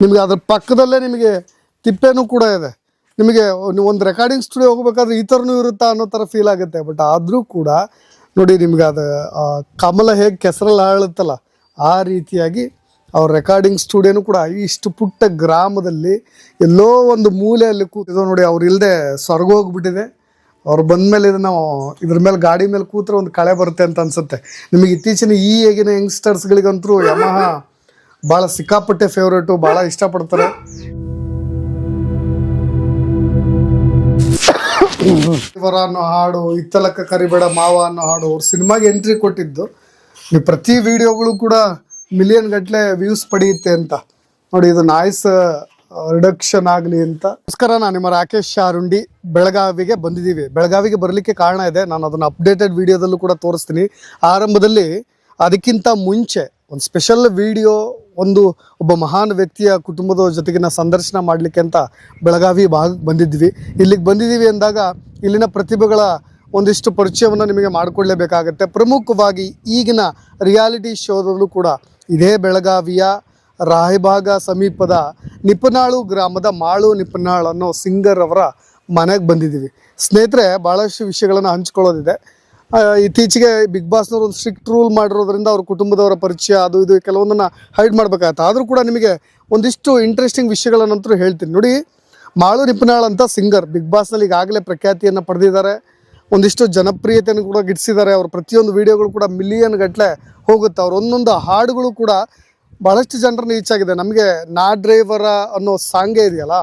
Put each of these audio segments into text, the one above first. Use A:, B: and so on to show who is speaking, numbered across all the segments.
A: ನಿಮಗೆ ಅದ್ರ ಪಕ್ಕದಲ್ಲೇ ನಿಮಗೆ ತಿಪ್ಪೆನೂ ಕೂಡ ಇದೆ. ನಿಮಗೆ ಒಂದು ರೆಕಾರ್ಡಿಂಗ್ ಸ್ಟುಡಿಯೋ ಹೋಗ್ಬೇಕಾದ್ರೆ ಈ ಥರನೂ ಇರುತ್ತಾ ಅನ್ನೋ ಥರ ಫೀಲ್ ಆಗುತ್ತೆ. ಬಟ್ ಆದರೂ ಕೂಡ ನೋಡಿ ನಿಮ್ಗೆ ಅದು ಕಮಲ ಹೇಗೆ ಕೆಸರಲ್ಲಿ ಆಳುತ್ತಲ್ಲ, ಆ ರೀತಿಯಾಗಿ ಅವ್ರ ರೆಕಾರ್ಡಿಂಗ್ ಸ್ಟುಡಿಯೋನು ಕೂಡ ಇಷ್ಟು ಪುಟ್ಟ ಗ್ರಾಮದಲ್ಲಿ ಎಲ್ಲೋ ಒಂದು ಮೂಲೆಯಲ್ಲಿ ಕೂತಿದ್ದು ನೋಡಿ ಅವ್ರು ಇಲ್ಲದೆ ಸ್ವರ್ಗ ಹೋಗ್ಬಿಟ್ಟಿದೆ. ಅವ್ರು ಬಂದ್ಮೇಲೆ ಇದನ್ನು ಇದ್ರ ಮೇಲೆ ಗಾಡಿ ಮೇಲೆ ಕೂತ್ರೆ ಒಂದು ಕಳೆ ಬರುತ್ತೆ ಅಂತ ಅನ್ಸುತ್ತೆ. ನಿಮಗೆ ಇತ್ತೀಚಿನ ಈ ಈಗಿನ ಯಂಗ್ಸ್ಟರ್ಸ್ಗಳಿಗಂತೂ ಯಮಹ ಭಾಳ ಸಿಕ್ಕಾಪಟ್ಟೆ ಫೇವ್ರೇಟು ಭಾಳ ಇಷ್ಟಪಡ್ತಾರೆ. ಇವರ ಅನ್ನೋ ಹಾಡು ಇತ್ತಲಕ್ಕ ಕರಿಬೇಡ ಮಾವ ಅನ್ನೋ ಹಾಡು ಅವ್ರು ಸಿನಿಮಾಗೆ ಎಂಟ್ರಿ ಕೊಟ್ಟಿದ್ದು. ನೀವು ಪ್ರತಿ ವಿಡಿಯೋಗಳು ಕೂಡ ಮಿಲಿಯನ್ ಗಟ್ಟಲೆ ವ್ಯೂಸ್ ಪಡೆಯುತ್ತೆ ಅಂತ. ನೋಡಿ, ಇದು ನಾಯ್ಸ್ ರಿಡಕ್ಷನ್ ಆಗಲಿ ಅಂತ. ನಮಸ್ಕಾರ, ನಾನು ನಿಮ್ಮ ರಾಕೇಶ್ ಶಾರುಂಡಿ. ಬೆಳಗಾವಿಗೆ ಬಂದಿದ್ದೀವಿ. ಬೆಳಗಾವಿಗೆ ಬರಲಿಕ್ಕೆ ಕಾರಣ ಇದೆ. ನಾನು ಅದನ್ನು ಅಪ್ಡೇಟೆಡ್ ವಿಡಿಯೋದಲ್ಲೂ ಕೂಡ ತೋರಿಸ್ತೀನಿ. ಆರಂಭದಲ್ಲಿ ಅದಕ್ಕಿಂತ ಮುಂಚೆ ಒಂದು ಸ್ಪೆಷಲ್ ವಿಡಿಯೋ, ಒಂದು ಒಬ್ಬ ಮಹಾನ್ ವ್ಯಕ್ತಿಯ ಕುಟುಂಬದ ಜೊತೆಗಿನ ಸಂದರ್ಶನ ಮಾಡಲಿಕ್ಕೆ ಅಂತ ಬೆಳಗಾವಿ ಭಾಗಕ್ಕೆ ಬಂದಿದ್ವಿ. ಇಲ್ಲಿಗೆ ಬಂದಿದ್ದೀವಿ ಅಂದಾಗ ಇಲ್ಲಿನ ಪ್ರತಿಭೆಗಳ ಒಂದಿಷ್ಟು ಪರಿಚಯವನ್ನು ನಿಮಗೆ ಮಾಡಿಕೊಳ್ಳೇಬೇಕಾಗತ್ತೆ ಪ್ರಮುಖವಾಗಿ ಈಗಿನ ರಿಯಾಲಿಟಿ ಶೋದಲ್ಲೂ ಕೂಡ ಇದೇ ಬೆಳಗಾವಿಯ ರಾಯಭಾಗ ಸಮೀಪದ ನಿಪ್ಪನಾಳು ಗ್ರಾಮದ ಮಾಳು ನಿಪ್ಪನಾಳು ಅನ್ನೋ ಸಿಂಗರ್ ಅವರ ಮನೆಗೆ ಬಂದಿದ್ದೀವಿ ಸ್ನೇಹಿತರೆ ಭಾಳಷ್ಟು ವಿಷಯಗಳನ್ನು ಹಂಚ್ಕೊಳ್ಳೋದಿದೆ. ಇತ್ತೀಚೆಗೆ ಬಿಗ್ ಬಾಸ್ನವರು ಒಂದು ಸ್ಟ್ರಿಕ್ಟ್ ರೂಲ್ ಮಾಡಿರೋದ್ರಿಂದ ಅವ್ರ ಕುಟುಂಬದವರ ಪರಿಚಯ, ಅದು ಇದು ಕೆಲವೊಂದನ್ನು ಹೈಡ್ ಮಾಡಬೇಕಾಗತ್ತೆ. ಆದರೂ ಕೂಡ ನಿಮಗೆ ಒಂದಿಷ್ಟು ಇಂಟ್ರೆಸ್ಟಿಂಗ್ ವಿಷಯಗಳನ್ನಂತೂ ಹೇಳ್ತೀನಿ. ನೋಡಿ, ಮಾಳು ನಿಪುಣಾಳ್ ಅಂತ ಸಿಂಗರ್ ಬಿಗ್ ಬಾಸ್ನಲ್ಲಿ ಈಗಾಗಲೇ ಪ್ರಖ್ಯಾತಿಯನ್ನು ಪಡೆದಿದ್ದಾರೆ. ಒಂದಿಷ್ಟು ಜನಪ್ರಿಯತೆಯನ್ನು ಕೂಡ ಗಿಟ್ಟಿಸಿದ್ದಾರೆ. ಅವ್ರ ಪ್ರತಿಯೊಂದು ವಿಡಿಯೋಗಳು ಕೂಡ ಮಿಲಿಯನ್ ಗಟ್ಟಲೆ ಹೋಗುತ್ತೆ. ಅವ್ರ ಒಂದೊಂದು ಹಾಡುಗಳು ಕೂಡ ಭಾಳಷ್ಟು ಜನರನ್ನು ಈಚಾಗಿದೆ ನಮಗೆ ನಾ ಡ್ರೈವರ ಅನ್ನೋ ಸಾಂಗೇ ಇದೆಯಲ್ಲ,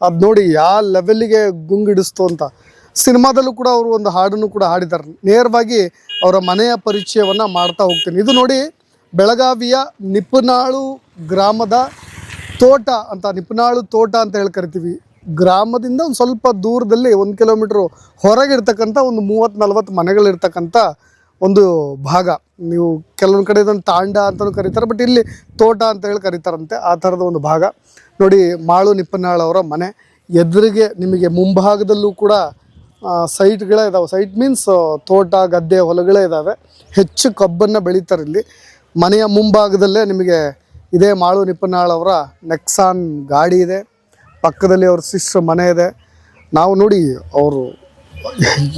A: ಅದು ನೋಡಿ ಯಾವ ಲೆವೆಲ್ಲಿಗೆ ಗುಂಗಿಡಿಸ್ತು ಅಂತ. ಸಿನಿಮಾದಲ್ಲೂ ಕೂಡ ಅವರು ಒಂದು ಹಾಡನ್ನು ಕೂಡ ಹಾಡಿದ್ದಾರೆ. ನೇರವಾಗಿ ಅವರ ಮನೆಯ ಪರಿಚಯವನ್ನು ಮಾಡ್ತಾ ಹೋಗ್ತೀನಿ. ಇದು ನೋಡಿ, ಬೆಳಗಾವಿಯ ನಿಪುನಾಳು ಗ್ರಾಮದ ತೋಟ ಅಂತ ನಿಪುನಾಳು ತೋಟ ಅಂತ ಹೇಳಿ ಕರಿತೀವಿ. ಗ್ರಾಮದಿಂದ ಒಂದು ಸ್ವಲ್ಪ ದೂರದಲ್ಲಿ ಒಂದು ಕಿಲೋಮೀಟ್ರು ಹೊರಗಿರ್ತಕ್ಕಂಥ ಒಂದು ಮೂವತ್ತು, ನಲ್ವತ್ತು ಮನೆಗಳಿರ್ತಕ್ಕಂಥ ಒಂದು ಭಾಗ. ನೀವು ಕೆಲವೊಂದು ಕಡೆ ಇದನ್ನು ತಾಂಡ ಅಂತಲೂ ಕರೀತಾರೆ, ಬಟ್ ಇಲ್ಲಿ ತೋಟ ಅಂತ ಹೇಳಿ ಕರೀತಾರಂತೆ, ಆ ಥರದ ಒಂದು ಭಾಗ. ನೋಡಿ, ಮಾಳು ನಿಪ್ಪನಾಳ್ ಅವರ ಮನೆ. ಎದುರಿಗೆ ನಿಮಗೆ ಮುಂಭಾಗದಲ್ಲೂ ಕೂಡ ಸೈಟ್ಗಳೇ ಇದಾವೆ. ಸೈಟ್ ಮೀನ್ಸ್ ತೋಟ, ಗದ್ದೆ, ಹೊಲಗಳೇ ಇದ್ದಾವೆ ಹೆಚ್ಚು ಕಬ್ಬನ್ನು ಬೆಳೀತಾರೆ ಇಲ್ಲಿ. ಮನೆಯ ಮುಂಭಾಗದಲ್ಲೇ ನಿಮಗೆ ಇದೇ ಮಾಳು ನಿಪ್ಪನಾಳ್ ಅವರ ನೆಕ್ಸಾನ್ ಗಾಡಿ ಇದೆ. ಪಕ್ಕದಲ್ಲಿ ಅವ್ರ ಸಿಸ್ಟರ್ ಮನೆ ಇದೆ. ನಾವು ನೋಡಿ ಅವರು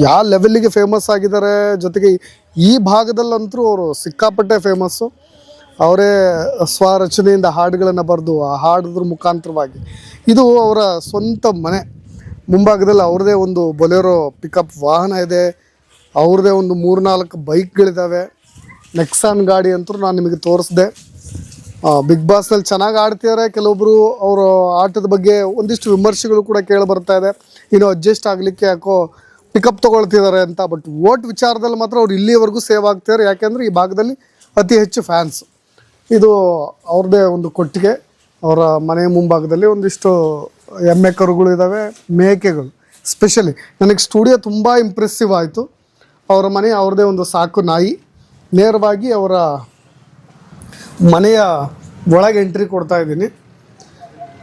A: ಯಾವ ಲೆವೆಲ್ಲಿಗೆ ಫೇಮಸ್ ಆಗಿದ್ದಾರೆ ಜೊತೆಗೆ ಈ ಭಾಗದಲ್ಲಂತರೂ ಅವರು ಸಿಕ್ಕಾಪಟ್ಟೆ ಫೇಮಸ್ಸು ಅವರೇ ಸ್ವರಚನೆಯಿಂದ ಹಾಡುಗಳನ್ನು ಬರೆದು ಆ ಹಾಡೋದ್ರ ಮುಖಾಂತರವಾಗಿ. ಇದು ಅವರ ಸ್ವಂತ ಮನೆ. ಮುಂಭಾಗದಲ್ಲಿ ಅವ್ರದ್ದೇ ಒಂದು ಬೊಲೆರೋ ಪಿಕಪ್ ವಾಹನ ಇದೆ. ಅವ್ರದ್ದೇ ಒಂದು ಮೂರ್ನಾಲ್ಕು ಬೈಕ್ಗಳಿದ್ದಾವೆ ನೆಕ್ಸಾನ್ ಗಾಡಿ ಅಂತೂ ನಾನು ನಿಮಗೆ ತೋರಿಸ್ದೆ. ಬಿಗ್ ಬಾಸ್ನಲ್ಲಿ ಚೆನ್ನಾಗಿ ಆಡ್ತಿದ್ದಾರೆ ಕೆಲವೊಬ್ಬರು ಅವರ ಆಟದ ಬಗ್ಗೆ ಒಂದಿಷ್ಟು ವಿಮರ್ಶೆಗಳು ಕೂಡ ಕೇಳಿ ಬರ್ತಾ ಇದೆ. ಇನ್ನು ಅಡ್ಜಸ್ಟ್ ಆಗಲಿಕ್ಕೆ ಯಾಕೋ ಪಿಕಪ್ ತೊಗೊಳ್ತಿದ್ದಾರೆ ಅಂತ. ಬಟ್ ಓಟ್ ವಿಚಾರದಲ್ಲಿ ಮಾತ್ರ ಅವ್ರು ಇಲ್ಲಿವರೆಗೂ ಸೇವ್ ಆಗ್ತಿದ್ದಾರೆ ಯಾಕೆಂದರೆ ಈ ಭಾಗದಲ್ಲಿ ಅತಿ ಹೆಚ್ಚು ಫ್ಯಾನ್ಸ್ ಇದು ಅವ್ರದ್ದೇ ಒಂದು ಕೊಟ್ಟಿಗೆ. ಅವರ ಮನೆ ಮುಂಭಾಗದಲ್ಲಿ ಒಂದಿಷ್ಟು ಎಮ್ಮೆ ಕರುಗಳು ಇದ್ದಾವೆ ಮೇಕೆಗಳು. ಸ್ಪೆಷಲಿ ನನಗೆ ಸ್ಟುಡಿಯೋ ತುಂಬ ಇಂಪ್ರೆಸ್ಸಿವ್ ಆಯಿತು. ಅವರ ಮನೆ ಅವ್ರದ್ದೇ ಒಂದು ಸಾಕು ನಾಯಿ. ನೇರವಾಗಿ ಅವರ ಮನೆಯ ಒಳಗೆ ಎಂಟ್ರಿ ಕೊಡ್ತಾ ಇದ್ದೀನಿ.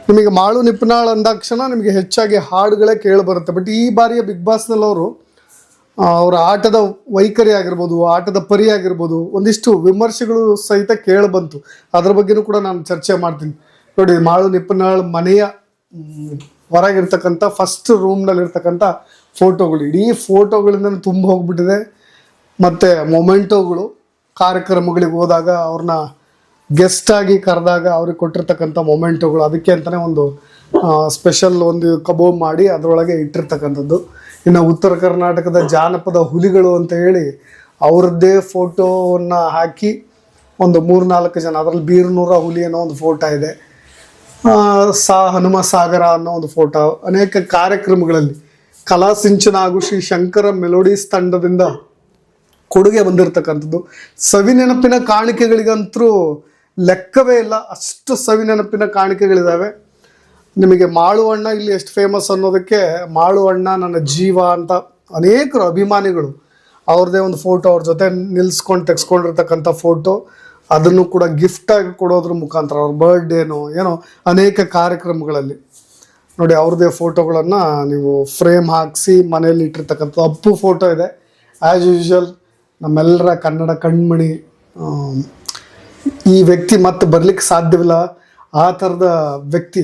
A: ನಿಮಗೆ ಮಾಳು ನಿಪ್ಪನಾಳು ಅಂದಾಕ್ಷಣ ನಿಮಗೆ ಹೆಚ್ಚಾಗಿ ಹಾಡುಗಳೇ ಕೇಳಿ ಬರುತ್ತೆ. ಬಟ್ ಈ ಬಾರಿಯ ಬಿಗ್ ಬಾಸ್ನಲ್ಲಿ ಅವರು ಅವರ ಆಟದ ವೈಖರಿ ಆಗಿರ್ಬೋದು, ಆಟದ ಪರಿ ಆಗಿರ್ಬೋದು, ಒಂದಿಷ್ಟು ವಿಮರ್ಶೆಗಳು ಸಹಿತ ಕೇಳಿ ಬಂತು. ಅದ್ರ ಬಗ್ಗೆನೂ ಕೂಡ ನಾನು ಚರ್ಚೆ ಮಾಡ್ತೀನಿ. ನೋಡಿ, ಮಾಳು ನಿಪ್ಪನಾಳ್ ಮನೆಯ ಹೊರಗಿರ್ತಕ್ಕಂಥ ಫಸ್ಟ್ ರೂಮ್ನಲ್ಲಿರ್ತಕ್ಕಂಥ ಫೋಟೋಗಳು ಇಡೀ ಫೋಟೋಗಳಿಂದ ತುಂಬ ಹೋಗ್ಬಿಟ್ಟಿದೆ. ಮತ್ತು ಮೊಮೆಂಟೋಗಳು ಕಾರ್ಯಕ್ರಮಗಳಿಗೆ ಹೋದಾಗ ಅವ್ರನ್ನ ಗೆಸ್ಟ್ ಆಗಿ ಕರೆದಾಗ ಅವ್ರಿಗೆ ಕೊಟ್ಟಿರ್ತಕ್ಕಂಥ ಮೊಮೆಂಟೋಗಳು ಅದಕ್ಕೆ ಅಂತಲೇ ಒಂದು ಸ್ಪೆಷಲ್ ಒಂದು ಕಬೋ ಮಾಡಿ ಅದರೊಳಗೆ ಇಟ್ಟಿರ್ತಕ್ಕಂಥದ್ದು. ಇನ್ನು ಉತ್ತರ ಕರ್ನಾಟಕದ ಜಾನಪದ ಹುಲಿಗಳು ಅಂತ ಹೇಳಿ ಅವ್ರದ್ದೇ ಫೋಟೋವನ್ನು ಹಾಕಿ ಒಂದು ಮೂರು ನಾಲ್ಕು ಜನ, ಅದರಲ್ಲಿ ಬೀರ್ನೂರ ಹುಲಿ ಅನ್ನೋ ಒಂದು ಫೋಟೋ ಇದೆ. ಸಾ ಹನುಮ ಸಾಗರ ಅನ್ನೋ ಒಂದು ಫೋಟೋ ಅನೇಕ ಕಾರ್ಯಕ್ರಮಗಳಲ್ಲಿ ಕಲಾ ಸಿಂಚನ ಹಾಗೂ ಶ್ರೀ ಶಂಕರ ಮೆಲೋಡೀಸ್ ತಂಡದಿಂದ ಕೊಡುಗೆ ಬಂದಿರತಕ್ಕಂಥದ್ದು. ಸವಿ ನೆನಪಿನ ಕಾಣಿಕೆಗಳಿಗಂತೂ ಲೆಕ್ಕವೇ ಇಲ್ಲ. ಅಷ್ಟು ಸವಿ ನೆನಪಿನ ಕಾಣಿಕೆಗಳಿದ್ದಾವೆ ನಿಮಗೆ ಮಾಳು ಅಣ್ಣ ಇಲ್ಲಿ ಎಷ್ಟು ಫೇಮಸ್ ಅನ್ನೋದಕ್ಕೆ ಮಾಳು ಅಣ್ಣ ನನ್ನ ಜೀವ ಅಂತ ಅನೇಕರು ಅಭಿಮಾನಿಗಳು ಅವ್ರದ್ದೇ ಒಂದು ಫೋಟೋ ಅವ್ರ ಜೊತೆ ನಿಲ್ಸ್ಕೊಂಡು ತೆಗೆಸ್ಕೊಂಡಿರ್ತಕ್ಕಂಥ ಫೋಟೋ ಅದನ್ನು ಕೂಡ ಗಿಫ್ಟಾಗಿ ಕೊಡೋದ್ರ ಮುಖಾಂತರ ಅವ್ರ ಬರ್ಡೇನೋ ಏನೋ ಅನೇಕ ಕಾರ್ಯಕ್ರಮಗಳಲ್ಲಿ. ನೋಡಿ, ಅವ್ರದ್ದೇ ಫೋಟೋಗಳನ್ನು ನೀವು ಫ್ರೇಮ್ ಹಾಕಿಸಿ ಮನೆಯಲ್ಲಿ ಇಟ್ಟಿರ್ತಕ್ಕಂಥ ಅಪ್ಪು ಫೋಟೋ ಇದೆ. ಆ್ಯಸ್ ಯೂಶುವಲ್ ನಮ್ಮೆಲ್ಲರ ಕನ್ನಡ ಕಣ್ಮಣಿ ಈ ವ್ಯಕ್ತಿ ಮತ್ತೆ ಬರ್ಲಿಕ್ಕೆ ಸಾಧ್ಯವಿಲ್ಲ. ಆ ಥರದ ವ್ಯಕ್ತಿ,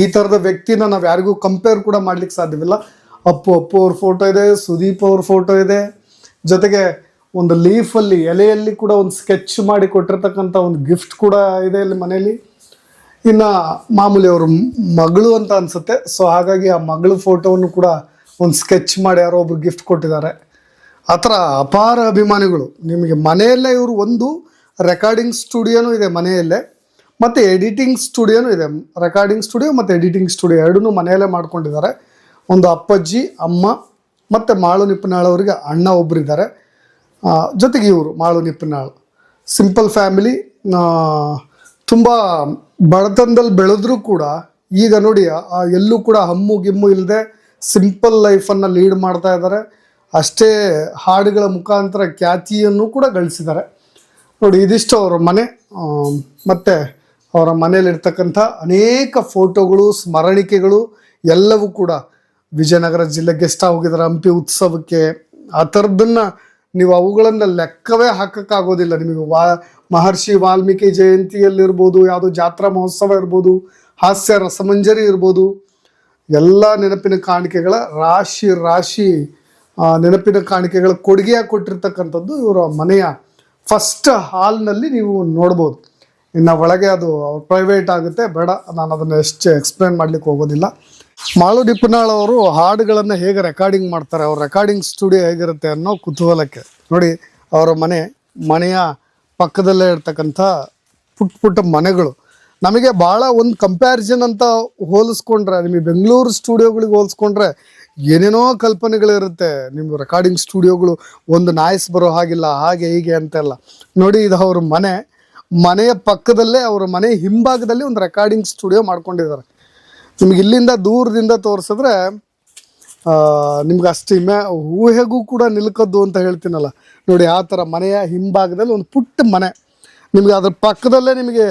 A: ಈ ಥರದ ವ್ಯಕ್ತಿನ ನಾವು ಯಾರಿಗೂ ಕಂಪೇರ್ ಕೂಡ ಮಾಡ್ಲಿಕ್ಕೆ ಸಾಧ್ಯವಿಲ್ಲ. ಅಪ್ಪು ಅಪ್ಪು ಅವ್ರ ಫೋಟೋ ಇದೆ, ಸುದೀಪ್ ಅವ್ರ ಫೋಟೋ ಇದೆ. ಜೊತೆಗೆ ಒಂದು ಲೀಫಲ್ಲಿ, ಎಲೆಯಲ್ಲಿ ಕೂಡ ಒಂದು ಸ್ಕೆಚ್ ಮಾಡಿ ಕೊಟ್ಟಿರ್ತಕ್ಕಂಥ ಒಂದು ಗಿಫ್ಟ್ ಕೂಡ ಇದೆ ಇಲ್ಲಿ ಮನೆಯಲ್ಲಿ. ಇನ್ನು ಮಾಮೂಲಿ ಅವರು ಮಗಳು ಅಂತ ಅನ್ಸುತ್ತೆ. ಸೊ ಹಾಗಾಗಿ ಆ ಮಗಳ ಫೋಟೋವನ್ನು ಕೂಡ ಒಂದು ಸ್ಕೆಚ್ ಮಾಡಿ ಯಾರೋ ಒಬ್ರು ಗಿಫ್ಟ್ ಕೊಟ್ಟಿದ್ದಾರೆ. ಆ ಥರ ಅಪಾರ ಅಭಿಮಾನಿಗಳು. ನಿಮಗೆ ಮನೆಯಲ್ಲೇ ಇವರು ಒಂದು ರೆಕಾರ್ಡಿಂಗ್ ಸ್ಟುಡಿಯೋನೂ ಇದೆ ಮನೆಯಲ್ಲೇ. ಮತ್ತು ಎಡಿಟಿಂಗ್ ಸ್ಟುಡಿಯೋನೂ ಇದೆ. ರೆಕಾರ್ಡಿಂಗ್ ಸ್ಟುಡಿಯೋ ಮತ್ತು ಎಡಿಟಿಂಗ್ ಸ್ಟುಡಿಯೋ ಎರಡನ್ನೂ ಮನೆಯಲ್ಲೇ ಮಾಡ್ಕೊಂಡಿದ್ದಾರೆ. ಒಂದು ಅಪ್ಪಾಜಿ, ಅಮ್ಮ ಮತ್ತು ಮಾಳು ನಿಪ್ಪನಾಳವರಿಗೆ ಅಣ್ಣ ಒಬ್ಬರಿದ್ದಾರೆ ಜೊತೆಗೆ ಇವರು, ಮಾಳು ನಿಪ್ಪನಾಳು. ಸಿಂಪಲ್ ಫ್ಯಾಮಿಲಿ ತುಂಬ ಬಡತನದಲ್ಲಿ ಬೆಳೆದ್ರೂ ಕೂಡ, ಈಗ ನೋಡಿ ಎಲ್ಲೂ ಕೂಡ ಹಮ್ಮು ಗಿಮ್ಮು ಇಲ್ಲದೆ ಸಿಂಪಲ್ ಲೈಫನ್ನು ಲೀಡ್ ಮಾಡ್ತಾ ಇದ್ದಾರೆ ಅಷ್ಟೇ ಹಾಡುಗಳ ಮುಖಾಂತರ ಖ್ಯಾತಿಯನ್ನು ಕೂಡ ಗಳಿಸಿದ್ದಾರೆ. ನೋಡಿ, ಇದಿಷ್ಟು ಅವರ ಮನೆ ಮತ್ತು ಅವರ ಮನೆಯಲ್ಲಿರ್ತಕ್ಕಂಥ ಅನೇಕ ಫೋಟೋಗಳು ಸ್ಮರಣಿಕೆಗಳು, ಎಲ್ಲವೂ ಕೂಡ ವಿಜಯನಗರ ಜಿಲ್ಲೆ ಗೆಸ್ಟ್ ಹೋಗಿದ್ದಾರೆ ಹಂಪಿ ಉತ್ಸವಕ್ಕೆ ಆ ಥರದ್ದನ್ನ ನೀವು ಅವುಗಳನ್ನು ಲೆಕ್ಕವೇ ಹಾಕಕ್ಕಾಗೋದಿಲ್ಲ. ನಿಮಗೆ ವಾ, ಮಹರ್ಷಿ ವಾಲ್ಮೀಕಿ ಜಯಂತಿಯಲ್ಲಿರ್ಬೋದು, ಯಾವುದೋ ಜಾತ್ರಾ ಮಹೋತ್ಸವ ಇರ್ಬೋದು, ಹಾಸ್ಯ ರಸಮಂಜರಿ ಇರ್ಬೋದು, ಎಲ್ಲ ನೆನಪಿನ ಕಾಣಿಕೆಗಳ ರಾಶಿ ರಾಶಿ ನೆನಪಿನ ಕಾಣಿಕೆಗಳ ಕೊಡುಗೆಯಾಗಿ ಕೊಟ್ಟಿರ್ತಕ್ಕಂಥದ್ದು ಇವರ ಮನೆಯ ಫಸ್ಟ್ ಹಾಲ್ನಲ್ಲಿ ನೀವು ನೋಡ್ಬೋದು. ಇನ್ನು ಒಳಗೆ ಅದು ಪ್ರೈವೇಟ್ ಆಗುತ್ತೆ, ಬೇಡ ನಾನು ಅದನ್ನು ಎಷ್ಟು ಎಕ್ಸ್ಪ್ಲೇನ್ ಮಾಡಲಿಕ್ಕೆ ಹೋಗೋದಿಲ್ಲ. ಮಾಳು ನಿಪುಣಾಳ್ ಅವರು ಹಾಡುಗಳನ್ನು ಹೇಗೆ ರೆಕಾರ್ಡಿಂಗ್ ಮಾಡ್ತಾರೆ, ಅವ್ರ ರೆಕಾರ್ಡಿಂಗ್ ಸ್ಟುಡಿಯೋ ಹೇಗಿರುತ್ತೆ ಅನ್ನೋ ಕುತೂಹಲಕ್ಕೆ. ನೋಡಿ, ಅವರ ಮನೆ, ಮನೆಯ ಪಕ್ಕದಲ್ಲೇ ಇರ್ತಕ್ಕಂಥ ಪುಟ್ಟ ಪುಟ್ಟ ಮನೆಗಳು. ನಮಗೆ ಭಾಳ ಒಂದು ಕಂಪ್ಯಾರಿಸನ್ ಅಂತ ಹೋಲಿಸ್ಕೊಂಡ್ರೆ, ನಿಮಗೆ ಬೆಂಗಳೂರು ಸ್ಟುಡಿಯೋಗಳಿಗೆ ಹೋಲಿಸ್ಕೊಂಡ್ರೆ ಏನೇನೋ ಕಲ್ಪನೆಗಳಿರುತ್ತೆ. ನಿಮ್ಮ ರೆಕಾರ್ಡಿಂಗ್ ಸ್ಟುಡಿಯೋಗಳು ಒಂದು ನಾಯ್ಸ್ ಬರೋ ಹಾಗಿಲ್ಲ, ಹಾಗೆ ಹೀಗೆ ಅಂತೆಲ್ಲ ನೋಡಿ, ಇದು ಅವ್ರ ಮನೆ. ಮನೆಯ ಪಕ್ಕದಲ್ಲೇ, ಅವರ ಮನೆ ಹಿಂಭಾಗದಲ್ಲಿ ಒಂದು ರೆಕಾರ್ಡಿಂಗ್ ಸ್ಟುಡಿಯೋ ಮಾಡ್ಕೊಂಡಿದ್ದಾರೆ. ನಿಮ್ಗೆ ಇಲ್ಲಿಂದ ದೂರದಿಂದ ತೋರಿಸಿದ್ರೆ ನಿಮ್ಗೆ ಅಷ್ಟು ಇಮ್ಯ ಊಹೆಗೂ ಕೂಡ ನಿಲ್ಕದ್ದು ಅಂತ ಹೇಳ್ತೀನಲ್ಲ. ನೋಡಿ, ಆ ಥರ ಮನೆಯ ಹಿಂಭಾಗದಲ್ಲಿ ಒಂದು ಪುಟ್ಟ ಮನೆ. ನಿಮಗೆ ಅದ್ರ ಪಕ್ಕದಲ್ಲೇ ನಿಮಗೆ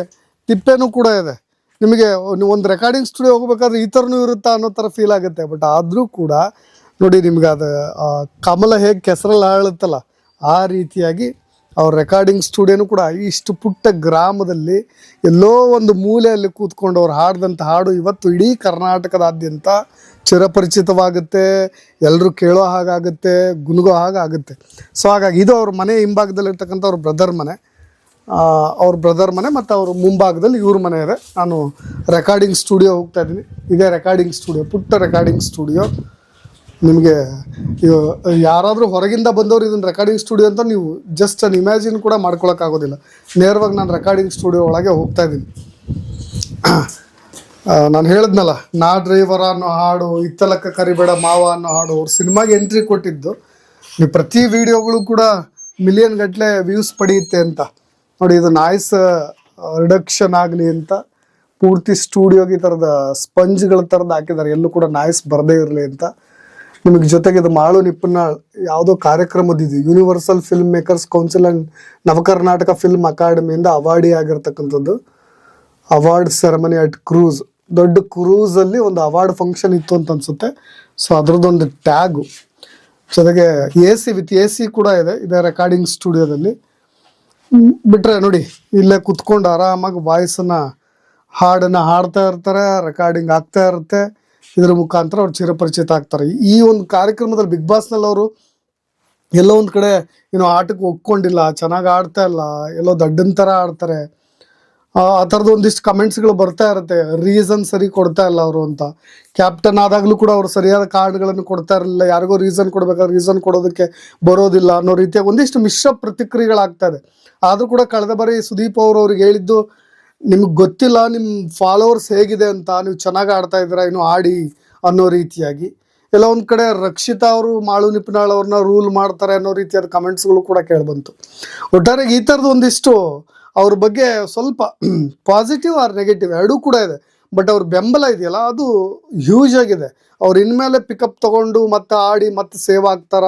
A: ತಿಪ್ಪೆನೂ ಕೂಡ ಇದೆ. ನಿಮಗೆ ಒಂದು ರೆಕಾರ್ಡಿಂಗ್ ಸ್ಟುಡಿಯೋ ಹೋಗ್ಬೇಕಾದ್ರೆ ಈ ಥರನೂ ಇರುತ್ತಾ ಅನ್ನೋ ಥರ ಫೀಲ್ ಆಗುತ್ತೆ. ಬಟ್ ಆದರೂ ಕೂಡ, ನೋಡಿ, ನಿಮ್ಗೆ ಅದು ಕಮಲ ಹೇಗೆ ಕೆಸರಲ್ಲಿ ಆಳುತ್ತಲ್ಲ, ಆ ರೀತಿಯಾಗಿ ಅವ್ರ ರೆಕಾರ್ಡಿಂಗ್ ಸ್ಟುಡಿಯೋನು ಕೂಡ ಇಷ್ಟು ಪುಟ್ಟ ಗ್ರಾಮದಲ್ಲಿ ಎಲ್ಲೋ ಒಂದು ಮೂಲೆಯಲ್ಲಿ ಕೂತ್ಕೊಂಡು ಅವ್ರು ಹಾಡಿದಂಥ ಹಾಡು ಇವತ್ತು ಇಡೀ ಕರ್ನಾಟಕದಾದ್ಯಂತ ಚಿರಪರಿಚಿತವಾಗುತ್ತೆ. ಎಲ್ಲರೂ ಕೇಳೋ ಹಾಗಾಗುತ್ತೆ, ಗುನುಗೋ ಹಾಗಾಗುತ್ತೆ. ಸೊ ಹಾಗಾಗಿ ಇದು ಅವ್ರ ಮನೆ ಹಿಂಭಾಗದಲ್ಲಿರ್ತಕ್ಕಂಥ ಅವ್ರ ಬ್ರದರ್ ಮನೆ. ಅವ್ರ ಬ್ರದರ್ ಮನೆ ಮತ್ತು ಅವ್ರ ಮುಂಭಾಗದಲ್ಲಿ ಇವ್ರ ಮನೆ ಇದೆ. ನಾನು ರೆಕಾರ್ಡಿಂಗ್ ಸ್ಟುಡಿಯೋ ಹೋಗ್ತಾ ಇದ್ದೀನಿ. ಇದೇ ರೆಕಾರ್ಡಿಂಗ್ ಸ್ಟುಡಿಯೋ ಪುಟ್ಟ ರೆಕಾರ್ಡಿಂಗ್ ಸ್ಟುಡಿಯೋ ನಿಮಗೆ ಯಾರಾದರೂ ಹೊರಗಿಂದ ಬಂದವರು ಇದನ್ನು ರೆಕಾರ್ಡಿಂಗ್ ಸ್ಟುಡಿಯೋ ಅಂತ ನೀವು ಜಸ್ಟ್ ಅನ್ ಇಮ್ಯಾಜಿನ್ ಕೂಡ ಮಾಡ್ಕೊಳಕ್ಕಾಗೋದಿಲ್ಲ ನೇರವಾಗಿ ನಾನು ರೆಕಾರ್ಡಿಂಗ್ ಸ್ಟುಡಿಯೋ ಒಳಗೆ ಹೋಗ್ತಾ ಇದ್ದೀನಿ. ನಾನು ಹೇಳಿದ್ನಲ್ಲ, ನಾ ಡ್ರೈವರ ಅನ್ನೋ ಹಾಡು ಇತ್ತಲಕ್ಕ ಕರಿಬೇಡ ಮಾವ ಅನ್ನೋ ಹಾಡು, ಅವ್ರು ಸಿನಿಮಾಗೆ ಎಂಟ್ರಿ ಕೊಟ್ಟಿದ್ದು. ನೀವು ಪ್ರತಿ ವಿಡಿಯೋಗಳು ಕೂಡ ಮಿಲಿಯನ್ ಗಟ್ಟಲೆ ವ್ಯೂಸ್ ಪಡೆಯುತ್ತೆ ಅಂತ. ನೋಡಿ, ಇದು ನಾಯ್ಸ್ ರಿಡಕ್ಷನ್ ಆಗಲಿ ಅಂತ ಪೂರ್ತಿ ಸ್ಟುಡಿಯೋಗೆ ಈ ಥರದ ಸ್ಪಂಜ್ಗಳ ಥರದ್ದು ಹಾಕಿದ್ದಾರೆ. ಎಲ್ಲೂ ಕೂಡ ನಾಯ್ಸ್ ಬರದೇ ಇರಲಿ ಅಂತ. ನಿಮಗೆ ಜೊತೆಗೆ ಇದು ಮಾಳು ನಿಪ್ಪನಾಳ್ ಯಾವುದೋ ಕಾರ್ಯಕ್ರಮದಿದೆ. Universal film makers council and Navakarnataka film ಅಕಾಡೆಮಿಯಿಂದ awardee ಆಗಿರ್ತಕ್ಕಂಥದ್ದು. ಅವಾರ್ಡ್ ಸೆರೆಮನಿ ಅಟ್ ಕ್ರೂಸ್ ದೊಡ್ಡ ಕ್ರೂಸಲ್ಲಿ ಒಂದು ಅವಾರ್ಡ್ ಫಂಕ್ಷನ್ ಇತ್ತು ಅಂತ ಅನ್ಸುತ್ತೆ. ಸೊ ಅದರದ್ದೊಂದು ಟ್ಯಾಗು ಜೊತೆಗೆ A C with A C ಕೂಡ ಇದೆ. ಇದೆ ರೆಕಾರ್ಡಿಂಗ್ ಸ್ಟುಡಿಯೋದಲ್ಲಿ ಬಿಟ್ರೆ ನೋಡಿ, ಇಲ್ಲೇ ಕುತ್ಕೊಂಡು ಆರಾಮಾಗಿ ವಾಯ್ಸನ್ನು ಹಾಡನ್ನು ಹಾಡ್ತಾ ಇರ್ತಾರೆ ರೆಕಾರ್ಡಿಂಗ್ ಆಗ್ತಾ ಇರುತ್ತೆ. ಇದ್ರ ಮುಖಾಂತರ ಅವ್ರು ಚಿರಪರಿಚಿತ ಆಗ್ತಾರೆ. ಈ ಒಂದು ಕಾರ್ಯಕ್ರಮದಲ್ಲಿ ಬಿಗ್ ಬಾಸ್ನಲ್ಲಿ ಅವರು ಎಲ್ಲೋ ಒಂದು ಕಡೆ ಏನೋ ಆಟಕ್ಕೆ ಒಪ್ಕೊಂಡಿಲ್ಲ, ಚೆನ್ನಾಗಿ ಆಡ್ತಾ ಇಲ್ಲ, ಎಲ್ಲೋ ದಡ್ಡನ ಥರ ಆಡ್ತಾರೆ. ಆ ಥರದ್ದು ಒಂದಿಷ್ಟು ಕಮೆಂಟ್ಸ್ಗಳು ಬರ್ತಾ ಇರುತ್ತೆ. ರೀಸನ್ ಸರಿ ಕೊಡ್ತಾ ಇಲ್ಲ ಅವರು ಅಂತ. ಕ್ಯಾಪ್ಟನ್ ಆದಾಗಲೂ ಕೂಡ ಅವರು ಸರಿಯಾದ ಕಾರ್ಡ್ಗಳನ್ನು ಕೊಡ್ತಾ ಇರಲಿಲ್ಲ. ಯಾರಿಗೋ ರೀಸನ್ ಕೊಡ್ಬೇಕಾದ್ರೆ ರೀಸನ್ ಕೊಡೋದಕ್ಕೆ ಬರೋದಿಲ್ಲ ಅನ್ನೋ ರೀತಿಯ ಒಂದಿಷ್ಟು ಮಿಶ್ರ ಪ್ರತಿಕ್ರಿಯೆಗಳಾಗ್ತಾ ಇದೆ. ಆದರೂ ಕೂಡ ಕಳೆದ ಬಾರಿ ಸುದೀಪ್ ಅವರು ಅವ್ರಿಗೆ ಹೇಳಿದ್ದು ನಿಮ್ಗೆ ಗೊತ್ತಿಲ್ಲ ನಿಮ್ಮ ಫಾಲೋವರ್ಸ್ ಹೇಗಿದೆ ಅಂತ ನೀವು ಚೆನ್ನಾಗಿ ಆಡ್ತಾ ಇದ್ದೀರಾ, ಇನ್ನು ಆಡಿ ಅನ್ನೋ ರೀತಿಯಾಗಿ. ಎಲ್ಲ ಒಂದು ಕಡೆ ರಕ್ಷಿತಾ ಅವರು, ಮಾಳು ನಿಪುಣಾಳ್ ಅವ್ರನ್ನ ರೂಲ್ ಮಾಡ್ತಾರೆ ಅನ್ನೋ ರೀತಿಯಾದ ಕಮೆಂಟ್ಸ್ಗಳು ಕೂಡ ಕೇಳಿಬಂತು. ಒಟ್ಟಾರೆ ಈ ಥರದ್ದು ಒಂದಿಷ್ಟು ಅವ್ರ ಬಗ್ಗೆ ಸ್ವಲ್ಪ ಪಾಸಿಟಿವ್ ಆರ್ ನೆಗೆಟಿವ್ ಎರಡೂ ಕೂಡ ಇದೆ. ಬಟ್ ಅವ್ರ ಬೆಂಬಲ ಇದೆಯಲ್ಲ, ಅದು ಹ್ಯೂಜ್ ಆಗಿದೆ. ಅವ್ರು ಇನ್ಮೇಲೆ ಪಿಕಪ್ ತಗೊಂಡು ಮತ್ತೆ ಆಡಿ ಮತ್ತೆ ಸೇವ್ ಆಗ್ತಾರ?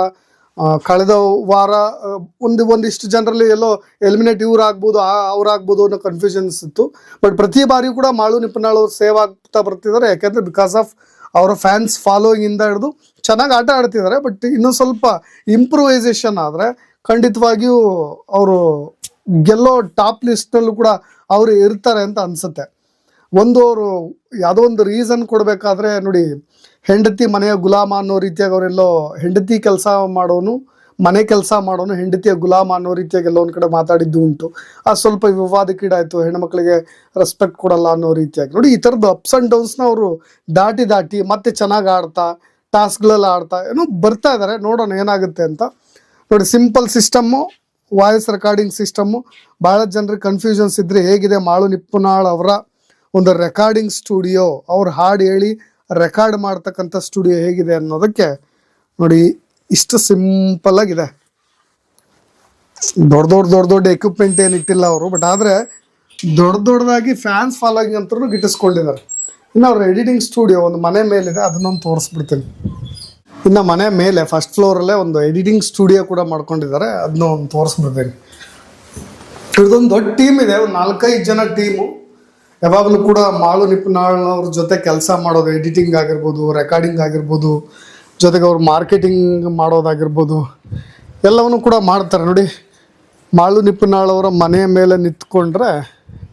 A: ಕಳೆದ ವಾರ ಆ, ಒಂದು ಒಂದಿಷ್ಟು ಜನರಲ್ಲಿ ಎಲ್ಲೋ ಎಲಿಮಿನೇಟ್ ಇವ್ರು ಆಗ್ಬೋದು ಅವ್ರು ಆಗ್ಬೋದು ಅನ್ನೋ ಕನ್ಫ್ಯೂಷನ್ಸ್ ಇತ್ತು. ಬಟ್ ಪ್ರತಿ ಬಾರಿಯೂ ಕೂಡ ಮಾಳು ನಿಪ್ಪನಾಳ್ ಅವ್ರು ಸೇವ್ ಆಗ್ತಾ ಬರ್ತಿದ್ದಾರೆ. ಯಾಕೆಂದರೆ ಬಿಕಾಸ್ ಆಫ್ ಅವರ ಫ್ಯಾನ್ಸ್ ಫಾಲೋಯಿಂಗ್ ಇಂದ ಹಿಡಿದು ಚೆನ್ನಾಗಿ ಆಟ ಆಡ್ತಿದ್ದಾರೆ. ಬಟ್ ಇನ್ನೂ ಸ್ವಲ್ಪ ಇಂಪ್ರೂವೈಸೇಷನ್ ಆದರೆ ಖಂಡಿತವಾಗಿಯೂ ಅವರು ಗೆಲ್ಲೋ ಟಾಪ್ ಲಿಸ್ಟ್ನಲ್ಲೂ ಕೂಡ ಅವರು ಇರ್ತಾರೆ ಅಂತ ಅನ್ಸುತ್ತೆ. ಒಂದು ಅವರು ಯಾವುದೋ ಒಂದು ರೀಸನ್ ಕೊಡಬೇಕಾದ್ರೆ ನೋಡಿ, ಹೆಂಡತಿ ಮನೆಯ ಗುಲಾಮ ಅನ್ನೋ ರೀತಿಯಾಗಿ ಅವರೆಲ್ಲೋ ಹೆಂಡತಿ ಕೆಲಸ ಮಾಡೋನು, ಮನೆ ಕೆಲಸ ಮಾಡೋನು, ಹೆಂಡತಿಯ ಗುಲಾಮ ಅನ್ನೋ ರೀತಿಯಾಗಿ ಎಲ್ಲ ಒಂದು ಕಡೆ ಮಾತಾಡಿದ್ದು ಉಂಟು. ಆ ಸ್ವಲ್ಪ ವಿವಾದಕ್ಕೀಡಾಯಿತು ಹೆಣ್ಮಕ್ಳಿಗೆ ರೆಸ್ಪೆಕ್ಟ್ ಕೊಡಲ್ಲ ಅನ್ನೋ ರೀತಿಯಾಗಿ. ನೋಡಿ, ಈ ಥರದ್ದು ಅಪ್ಸ್ ಆ್ಯಂಡ್ ಡೌನ್ಸ್ನ ಅವರು ದಾಟಿ ದಾಟಿ ಮತ್ತೆ ಚೆನ್ನಾಗಿ ಆಡ್ತಾ ಟಾಸ್ಕ್ಗಳೆಲ್ಲ ಆಡ್ತಾ, ಏನೋ ಬರ್ತಾ ಇದ್ದಾರೆ ನೋಡೋಣ ಏನಾಗುತ್ತೆ ಅಂತ. ನೋಡಿ simple system voice recording system ಭಾಳ ಜನರಿಗೆ ಕನ್ಫ್ಯೂಷನ್ಸ್ ಇದ್ದರೆ ಹೇಗಿದೆ ಮಾಳು ನಿಪ್ಪುನಾಳ್ ಅವರ ಒಂದು ರೆಕಾರ್ಡಿಂಗ್ ಸ್ಟುಡಿಯೋ ಅವ್ರು ಹಾಡು ಹೇಳಿ ರೆಕಾರ್ಡ್ ಮಾಡ್ತಕ್ಕಂಥ ಸ್ಟುಡಿಯೋ ಹೇಗಿದೆ ಅನ್ನೋದಕ್ಕೆ ನೋಡಿ, ಇಷ್ಟು ಸಿಂಪಲ್ ಆಗಿದೆ. ದೊಡ್ಡ ದೊಡ್ಡ ದೊಡ್ಡ ದೊಡ್ಡ ಎಕ್ವಿಪ್ಮೆಂಟ್ ಏನು ಇಟ್ಟಿಲ್ಲ ಅವರು ಬಟ್ ಆದರೆ ದೊಡ್ಡ ದೊಡ್ಡದಾಗಿ ಫ್ಯಾನ್ಸ್ ಫಾಲೋಯಿಂಗ್ ಅಂತೂ ಗಿಟ್ಟಿಸ್ಕೊಂಡಿದ್ದಾರೆ. ಇನ್ನು ಅವ್ರ ಎಡಿಟಿಂಗ್ ಸ್ಟುಡಿಯೋ ಒಂದು ಮನೆ ಮೇಲಿದೆ ಅದನ್ನೊಂದು ತೋರಿಸ್ಬಿಡ್ತೀನಿ. ಇನ್ನು ಮನೆ ಮೇಲೆ ಫಸ್ಟ್ ಫ್ಲೋರಲ್ಲೇ ಒಂದು ಎಡಿಟಿಂಗ್ ಸ್ಟುಡಿಯೋ ಕೂಡ ಮಾಡ್ಕೊಂಡಿದ್ದಾರೆ ಅದನ್ನ ಒಂದು ತೋರಿಸ್ಬಿಡ್ತೀನಿ. ಇದೊಂದು ದೊಡ್ಡ ಟೀಮ್ ಇದೆ, ಒಂದು ನಾಲ್ಕೈದು ಜನ ಟೀಮು ಯಾವಾಗಲೂ ಕೂಡ ಮಾಳು ನಿಪುಣಾಳವ್ರ ಜೊತೆ ಕೆಲಸ ಮಾಡೋದು ಎಡಿಟಿಂಗ್ ಆಗಿರ್ಬೋದು ರೆಕಾರ್ಡಿಂಗ್ ಆಗಿರ್ಬೋದು, ಜೊತೆಗೆ ಅವ್ರು ಮಾರ್ಕೆಟಿಂಗ್ ಮಾಡೋದಾಗಿರ್ಬೋದು, ಎಲ್ಲವನ್ನು ಕೂಡ ಮಾಡ್ತಾರೆ. ನೋಡಿ ಮಾಳು ನಿಪುಣಾಳವರ ಮನೆಯ ಮೇಲೆ ನಿಂತ್ಕೊಂಡ್ರೆ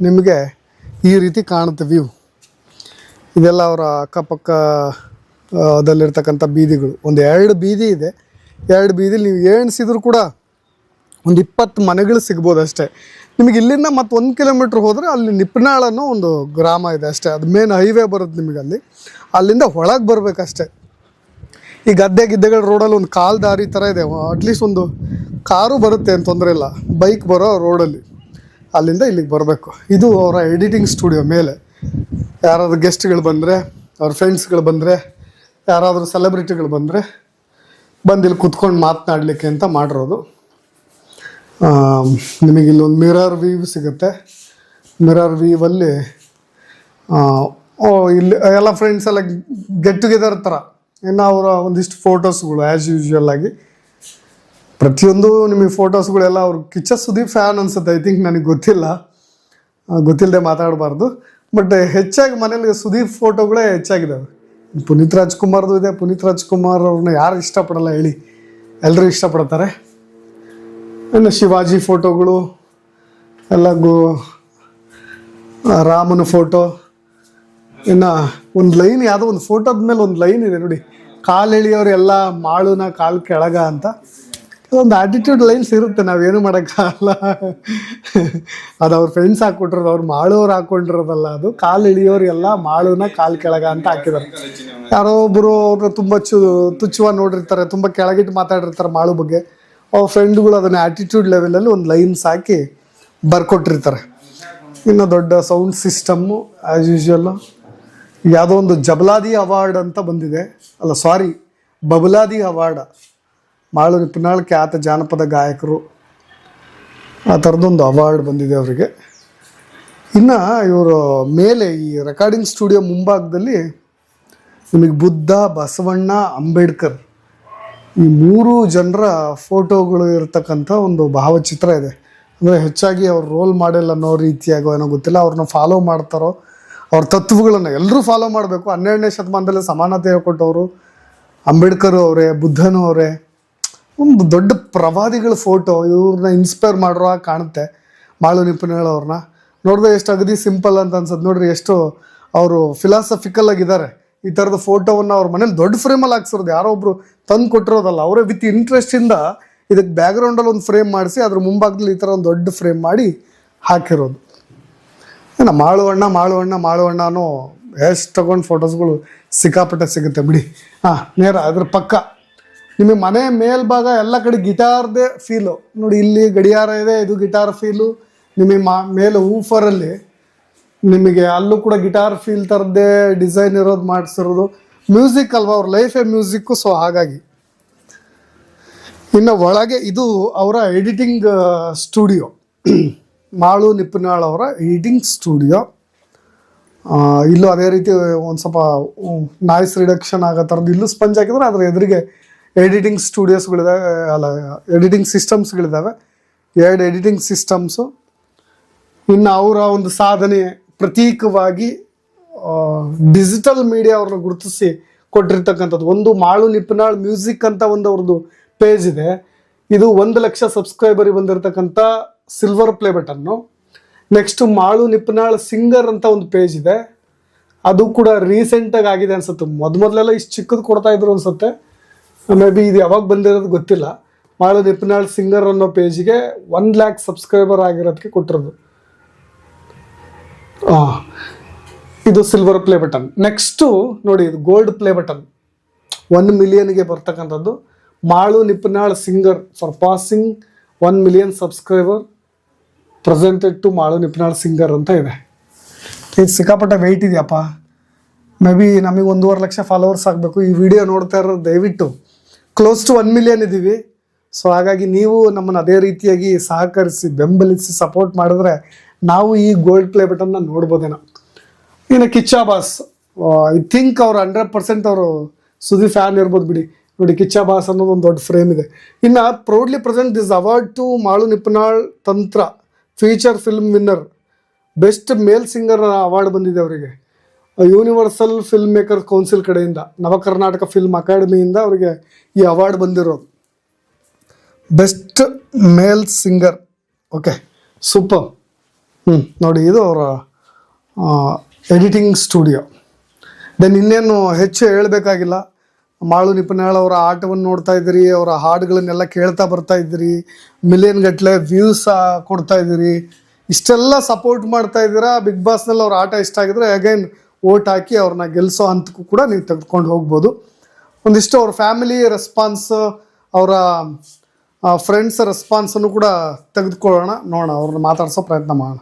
A: ನಿಮಗೆ ಈ ರೀತಿ ಕಾಣುತ್ತೆ ವ್ಯೂ ಇದೆಲ್ಲ ಅವರ ಅಕ್ಕಪಕ್ಕ ಅದಲ್ಲಿರ್ತಕ್ಕಂಥ ಬೀದಿಗಳು. ಒಂದು ಎರಡು ಬೀದಿ ಇದೆ. ಎರಡು ಬೀದಿಲಿ ನೀವು ಎಣಿಸಿದ್ರು ಕೂಡ ಒಂದು ಇಪ್ಪತ್ತು ಮನೆಗಳು ಸಿಗ್ಬೋದು ಅಷ್ಟೇ. ನಿಮಗೆ ಇಲ್ಲಿಂದ ಮತ್ತೆ ಒಂದು ಕಿಲೋಮೀಟ್ರ್ ಹೋದರೆ ಅಲ್ಲಿ ನಿಪ್ನಾಳ್ ಅನ್ನೋ ಒಂದು ಗ್ರಾಮ ಇದೆ ಅಷ್ಟೇ. ಅದು ಮೇನ್ ಹೈವೇ ಬರುತ್ತೆ ನಿಮಗೆ ಅಲ್ಲಿ. ಅಲ್ಲಿಂದ ಒಳಗೆ ಬರಬೇಕಷ್ಟೇ. ಈ ಗದ್ದೆ ಗಿದ್ದೆಗಳ ರೋಡಲ್ಲಿ ಒಂದು ಕಾಲು ದಾರಿ ಥರ ಇದೆ. ಅಟ್ಲೀಸ್ಟ್ ಒಂದು ಕಾರು ಬರುತ್ತೆ ಅಂತ ತೊಂದರೆ ಇಲ್ಲ. ಬೈಕ್ ಬರೋ ರೋಡಲ್ಲಿ ಅಲ್ಲಿಂದ ಇಲ್ಲಿಗೆ ಬರಬೇಕು. ಇದು ಅವರ ಎಡಿಟಿಂಗ್ ಸ್ಟುಡಿಯೋ ಮೇಲೆ. ಯಾರಾದರೂ ಗೆಸ್ಟ್ಗಳು ಬಂದರೆ, ಅವ್ರ ಫ್ರೆಂಡ್ಸ್ಗಳು ಬಂದರೆ, ಯಾರಾದರೂ ಸೆಲೆಬ್ರಿಟಿಗಳು ಬಂದರೆ ಬಂದು ಇಲ್ಲಿ ಕುತ್ಕೊಂಡು ಮಾತನಾಡಲಿಕ್ಕೆ ಅಂತ ಮಾಡಿರೋದು. ನಿಮಗೆ ಇಲ್ಲೊಂದು ಮಿರರ್ ವೀವ್ ಸಿಗುತ್ತೆ. ಮಿರರ್ ವೀವಲ್ಲಿ ಓ, ಇಲ್ಲಿ, ಎಲ್ಲ ಫ್ರೆಂಡ್ಸ್ ಎಲ್ಲ ಗೆಟ್ ಟುಗೆದರ್ ಥರ ಇನ್ನು ಅವರ ಒಂದಿಷ್ಟು ಫೋಟೋಸ್ಗಳು ಆ್ಯಸ್ ಯೂಶ್ವಲ್ ಆಗಿ. ಪ್ರತಿಯೊಂದು ನಿಮಗೆ ಫೋಟೋಸ್ಗಳೆಲ್ಲ ಅವ್ರು ಕಿಚ್ಚ ಸುದೀಪ್ ಫ್ಯಾನ್ ಅನ್ಸುತ್ತೆ ಐ ಥಿಂಕ್ ನನಗೆ ಗೊತ್ತಿಲ್ಲ. ಗೊತ್ತಿಲ್ಲದೆ ಮಾತಾಡಬಾರ್ದು. ಬಟ್ ಹೆಚ್ಚಾಗಿ ಮನೇಲಿ ಸುದೀಪ್ ಫೋಟೋಗಳೇ ಹೆಚ್ಚಾಗಿದ್ದಾವೆ ಪುನೀತ್ ರಾಜ್ಕುಮಾರ್ದು ಇದೆ, ಪುನೀತ್ ರಾಜ್ಕುಮಾರ್ ಅವ್ರನ್ನ ಯಾರು ಇಷ್ಟಪಡಲ್ಲ ಹೇಳಿ. ಎಲ್ಲರೂ ಇಷ್ಟಪಡ್ತಾರೆ. ಇನ್ನು ಶಿವಾಜಿ ಫೋಟೋಗಳು, ಎಲ್ಲ ಗೋ ರಾಮನ ಫೋಟೋ. ಇನ್ನು ಒಂದು ಲೈನ್, ಯಾವುದೋ ಒಂದು ಫೋಟೋದ ಮೇಲೆ ಒಂದು ಲೈನ್ ಇದೆ ನೋಡಿ. ಕಾಲು ಎಳಿಯೋರು ಎಲ್ಲ ಮಾಳುನ ಕಾಲು ಕೆಳಗ ಅಂತ. ಒಂದು ಆಟಿಟ್ಯೂಡ್ ಲೈನ್ಸ್ ಇರುತ್ತೆ, ನಾವೇನು ಮಾಡೋಕ್ಕಾಗಲ್ಲ ಅದು ಅವ್ರ ಫ್ರೆಂಡ್ಸ್ ಹಾಕ್ಕೊಟ್ಟಿರೋದು, ಅವ್ರು ಮಾಳೋರು ಹಾಕ್ಕೊಂಡಿರೋದಲ್ಲ ಅದು. ಕಾಲು ಇಳಿಯೋರು ಎಲ್ಲ ಮಾಳುನ ಕಾಲು ಕೆಳಗ ಅಂತ ಹಾಕಿದ್ದಾರೆ ಯಾರೋ ಒಬ್ಬರು ಅವ್ರನ್ನ ತುಂಬ ಚು ತುಚ್ಚುವ ನೋಡಿರ್ತಾರೆ, ತುಂಬ ಕೆಳಗಿಟ್ಟು ಮಾತಾಡಿರ್ತಾರೆ ಮಾಳು ಬಗ್ಗೆ. ಅವ್ರ ಫ್ರೆಂಡ್ಗಳು ಅದನ್ನು ಆ್ಯಟಿಟ್ಯೂಡ್ ಲೆವೆಲಲ್ಲಿ ಒಂದು ಲೈನ್ಸ್ ಹಾಕಿ ಬರ್ಕೊಟ್ಟಿರ್ತಾರೆ. ಇನ್ನು ದೊಡ್ಡ ಸೌಂಡ್ ಸಿಸ್ಟಮ್ಮು ಆ್ಯಸ್ ಯೂಶ್ವಲ್ಲು ಯಾವುದೋ ಒಂದು ಜಬಲಾದಿ ಅವಾರ್ಡ್ ಅಂತ ಬಂದಿದೆ. ಅಲ್ಲ ಸಾರಿ ಬಬಲಾದಿ ಅವಾರ್ಡ್ ಮಾಳು ಪಿನಾಳ್ ಖ್ಯಾತ ಜಾನಪದ ಗಾಯಕರು. ಆ ಥರದೊಂದು ಅವಾರ್ಡ್ ಬಂದಿದೆ ಅವರಿಗೆ. ಇನ್ನು ಇವರು ಮೇಲೆ ಈ ರೆಕಾರ್ಡಿಂಗ್ ಸ್ಟುಡಿಯೋ ಮುಂಭಾಗದಲ್ಲಿ ನಿಮಗೆ ಬುದ್ಧ, ಬಸವಣ್ಣ, ಅಂಬೇಡ್ಕರ್ ಈ ಮೂರು ಜನರ ಫೋಟೋಗಳು ಇರತಕ್ಕಂಥ ಒಂದು ಭಾವಚಿತ್ರ ಇದೆ. ಅಂದರೆ ಹೆಚ್ಚಾಗಿ ಅವ್ರ ರೋಲ್ ಮಾಡೆಲ್ ಅನ್ನೋ ರೀತಿಯಾಗೋ ಏನೋ ಗೊತ್ತಿಲ್ಲ, ಅವ್ರನ್ನ ಫಾಲೋ ಮಾಡ್ತಾರೋ, ಅವ್ರ ತತ್ವಗಳನ್ನು ಎಲ್ಲರೂ ಫಾಲೋ ಮಾಡಬೇಕು. ಹನ್ನೆರಡನೇ ಶತಮಾನದಲ್ಲಿ ಸಮಾನತೆ ಹೇಳ್ಕೊಟ್ಟವರು ಅಂಬೇಡ್ಕರ್ ಅವರೇ, ಬುದ್ಧನು ಅವರೇ. ಒಂದು ದೊಡ್ಡ ಪ್ರವಾದಿಗಳ ಫೋಟೋ, ಇವ್ರನ್ನ ಇನ್ಸ್ಪೈರ್ ಮಾಡಿರೋ ಕಾಣುತ್ತೆ ಮಾಳು ನಿಪುಣಗಳವ್ರನ್ನ ನೋಡಿದ್ರೆ ಎಷ್ಟು ಅಗದಿ ಸಿಂಪಲ್ ಅಂತ ಅನ್ಸುತ್ತೆ ನೋಡ್ರಿ, ಎಷ್ಟು ಅವರು ಫಿಲಾಸಫಿಕಲ್ ಆಗಿದ್ದಾರೆ. ಈ ಥರದ ಫೋಟೋವನ್ನು ಅವ್ರ ಮನೇಲಿ ದೊಡ್ಡ ಫ್ರೇಮಲ್ಲಿ ಹಾಕ್ಸಿರೋದು. ಯಾರೋ ಒಬ್ರು ತಂದು ಕೊಟ್ಟಿರೋದಲ್ಲ ಅವರೇ ವಿತ್ ಇಂಟ್ರೆಸ್ಟಿಂದ ಇದಕ್ಕೆ ಬ್ಯಾಕ್ಗ್ರೌಂಡಲ್ಲಿ ಒಂದು ಫ್ರೇಮ್ ಮಾಡಿಸಿ, ಅದ್ರ ಮುಂಭಾಗದಲ್ಲಿ ಈ ಥರ ಒಂದು ದೊಡ್ಡ ಫ್ರೇಮ್ ಮಾಡಿ ಹಾಕಿರೋದು. ಏನ ಮಾಳುವಣ್ಣ ಮಾಳುವಣ್ಣ ಮಾಳುವಣ್ಣ ಅನ್ನೋ ಎಷ್ಟು ತಗೊಂಡು ಫೋಟೋಸ್ಗಳು ಸಿಕ್ಕಾಪಟ್ಟೆ ಸಿಗುತ್ತೆ ಬಿಡಿ. ಹಾಂ, ನೇರ ಅದ್ರ ಪಕ್ಕ. ನಿಮಗೆ ಮನೆ ಮೇಲ್ಭಾಗ ಎಲ್ಲ ಕಡೆ ಗಿಟಾರ್ದೇ ಫೀಲು ನೋಡಿ, ಇಲ್ಲಿ ಗಡಿಯಾರ ಇದೆ, ಇದು ಗಿಟಾರ್ ಫೀಲು ನಿಮಗೆ ಮಾ, ಮೇಲೆ ಊಫರಲ್ಲಿ ನಿಮಗೆ ಅಲ್ಲೂ ಕೂಡ ಗಿಟಾರ್ ಫೀಲ್ ಥರದ್ದೇ ಡಿಸೈನ್ ಇರೋದು ಮಾಡಿಸಿರೋದು. ಮ್ಯೂಸಿಕ್ ಅಲ್ವಾ? ಅವ್ರ ಲೈಫೇ ಮ್ಯೂಸಿಕ್ಕು ಸೊ ಹಾಗಾಗಿ. ಇನ್ನು ಒಳಗೆ ಇದು ಅವರ ಎಡಿಟಿಂಗ್ ಸ್ಟುಡಿಯೋ ಮಾಳು ನಿಪ್ಪನಾಳ್ ಅವರ ಎಡಿಟಿಂಗ್ ಸ್ಟುಡಿಯೋ ಇಲ್ಲೂ ಅದೇ ರೀತಿ ಒಂದು ಸ್ವಲ್ಪ ನಾಯ್ಸ್ ರಿಡಕ್ಷನ್ ಆಗೋ ಥರದ್ದು ಇಲ್ಲೂ ಸ್ಪಂಜ್ ಹಾಕಿದ್ರೆ ಅದರ ಎದುರಿಗೆ ಎಡಿಟಿಂಗ್ ಸ್ಟುಡಿಯೋಸ್ಗಳಿದ್ದಾವೆ ಅಲ್ಲ ಎಡಿಟಿಂಗ್ ಸಿಸ್ಟಮ್ಸ್ಗಳಿದ್ದಾವೆ ಎರಡು ಎಡಿಟಿಂಗ್ ಸಿಸ್ಟಮ್ಸು ಇನ್ನು ಅವರ ಒಂದು ಸಾಧನೆ ಪ್ರತೀಕವಾಗಿ ಡಿಜಿಟಲ್ ಮೀಡಿಯಾ ಅವ್ರನ್ನ ಗುರುತಿಸಿ ಕೊಟ್ಟಿರ್ತಕ್ಕಂಥದ್ದು. ಒಂದು ಮಾಳು ಲಿಪ್ನಾಳ್ ಮ್ಯೂಸಿಕ್ ಅಂತ ಒಂದು ಅವ್ರದ್ದು ಪೇಜ್ ಇದೆ. ಇದು ಒಂದು ಲಕ್ಷ ಸಬ್ಸ್ಕ್ರೈಬರಿಗೆ ಬಂದಿರತಕ್ಕಂಥ ಸಿಲ್ವರ್ ಪ್ಲೇ ಬಟನ್ನು ನೆಕ್ಸ್ಟ್ ಮಾಳು ನಿಪ್ನಾಳ್ ಸಿಂಗರ್ ಅಂತ ಒಂದು ಪೇಜ್ ಇದೆ. ಅದು ಕೂಡ ರೀಸೆಂಟಾಗಿ ಆಗಿದೆ ಅನ್ಸುತ್ತೆ. ಮೊದ ಮೊದಲೆಲ್ಲ ಇಷ್ಟು ಚಿಕ್ಕದು ಕೊಡ್ತಾ ಇದ್ರು ಅನ್ಸುತ್ತೆ. ಮೇ ಬಿ ಇದು ಯಾವಾಗ ಬಂದಿರೋದು ಗೊತ್ತಿಲ್ಲ. ಮಾಳು ನಿಪ್ನಾಳ್ ಸಿಂಗರ್ ಅನ್ನೋ ಪೇಜ್ಗೆ ಒನ್ ಲ್ಯಾಕ್ ಸಬ್ಸ್ಕ್ರೈಬರ್ ಆಗಿರೋದಕ್ಕೆ ಕೊಟ್ಟಿರೋದು. ಆ, ಇದು ಸಿಲ್ವರ್ ಪ್ಲೇ ಬಟನ್ ನೆಕ್ಸ್ಟು ನೋಡಿ, ಇದು ಗೋಲ್ಡ್ ಪ್ಲೇ ಬಟನ್ ಒನ್ ಮಿಲಿಯನ್ಗೆ ಬರ್ತಕ್ಕಂಥದ್ದು. Malu Nipanal singer for passing one million subscriber presented to Malu Nipanal singer ಅಂತ ಇದೆ. ಇದು ಸಿಕ್ಕಾಪಟ್ಟೆ ವೆಯ್ಟ್ ಇದೆಯಪ್ಪ. ಮೇ ಬಿ ನಮಗೆ ಒಂದೂವರೆ ಲಕ್ಷ ಫಾಲೋವರ್ಸ್ ಆಗಬೇಕು. ಈ ವಿಡಿಯೋ ನೋಡ್ತಾ ಇರೋ ದಯವಿಟ್ಟು ಕ್ಲೋಸ್ ಟು ಒನ್ ಮಿಲಿಯನ್ ಇದ್ದೀವಿ ಸೊ ಹಾಗಾಗಿ ನೀವು ನಮ್ಮನ್ನು ಅದೇ ರೀತಿಯಾಗಿ ಸಹಕರಿಸಿ, ಬೆಂಬಲಿಸಿ ಸಪೋರ್ಟ್ ಮಾಡಿದ್ರೆ ನಾವು ಈ ಗೋಲ್ಡ್ ಪ್ಲೇ ಬಟನ್ನ ನೋಡ್ಬೋದೇನೋ. ಇನ್ನು ಕಿಚ್ಚಾ ಬಾಸ್ ಐ ಥಿಂಕ್ ಅವ್ರು ಹಂಡ್ರೆಡ್ ಪರ್ಸೆಂಟ್ ಅವರು ಸುದಿ ಫ್ಯಾನ್ ಇರ್ಬೋದು ಬಿಡಿ. ನೋಡಿ ಕಿಚ್ಚಾ ಬಾಸ್ ಅನ್ನೋದು ಒಂದು ದೊಡ್ಡ ಫ್ರೇಮ್ ಇದೆ. ಇನ್ನು proudly present this award to Malu Nipanal Tantra feature film winner best male singer award ಬಂದಿದೆ ಅವರಿಗೆ. ಯೂನಿವರ್ಸಲ್ ಫಿಲ್ಮ್ ಮೇಕರ್ ಕೌನ್ಸಿಲ್ ಕಡೆಯಿಂದ ನವ ಕರ್ನಾಟಕ ಫಿಲ್ಮ್ ಅಕಾಡೆಮಿಯಿಂದ ಅವರಿಗೆ ಈ ಅವಾರ್ಡ್ ಬಂದಿರೋದು. Best male singer okay super ಹ್ಞೂ ನೋಡಿ, ಇದು ಅವರ ಎಡಿಟಿಂಗ್ ಸ್ಟುಡಿಯೋ. ದೆನ್ ಇನ್ನೇನು ಹೆಚ್ಚು ಹೇಳಬೇಕಾಗಿಲ್ಲ. ಮಾಳು ನಿಪುಣಾಳ್ ಅವರ ಆಟವನ್ನು ನೋಡ್ತಾ ಇದ್ದೀರಿ, ಅವರ ಹಾಡುಗಳನ್ನೆಲ್ಲ ಕೇಳ್ತಾ ಬರ್ತಾ ಇದ್ದೀರಿ, ಮಿಲಿಯನ್ ಗಟ್ಟಲೆ ವ್ಯೂಸ್ ಕೊಡ್ತಾ ಇದ್ದೀರಿ. ಇಷ್ಟೆಲ್ಲ ಸಪೋರ್ಟ್ ಮಾಡ್ತಾ ಇದ್ದೀರಾ? ಬಿಗ್ ಬಾಸ್ನಲ್ಲಿ ಅವ್ರ ಆಟ ಇಷ್ಟ ಆಗಿದ್ರೆ ಅಗೈನ್ ಓಟ್ ಹಾಕಿ ಅವ್ರನ್ನ ಗೆಲ್ಲಿಸೋ ಹಂತಕ್ಕೂ ಕೂಡ ನೀವು ತೆಗೆದುಕೊಂಡು ಹೋಗ್ಬೋದು. ಒಂದಿಷ್ಟು ಅವ್ರ ಫ್ಯಾಮಿಲಿ ರೆಸ್ಪಾನ್ಸ್, ಅವರ ಫ್ರೆಂಡ್ಸ್ ರೆಸ್ಪಾನ್ಸನ್ನು ಕೂಡ ತೆಗೆದುಕೊಳ್ಳೋಣ, ನೋಡೋಣ, ಅವ್ರನ್ನ ಮಾತಾಡ್ಸೋ ಪ್ರಯತ್ನ ಮಾಡೋಣ.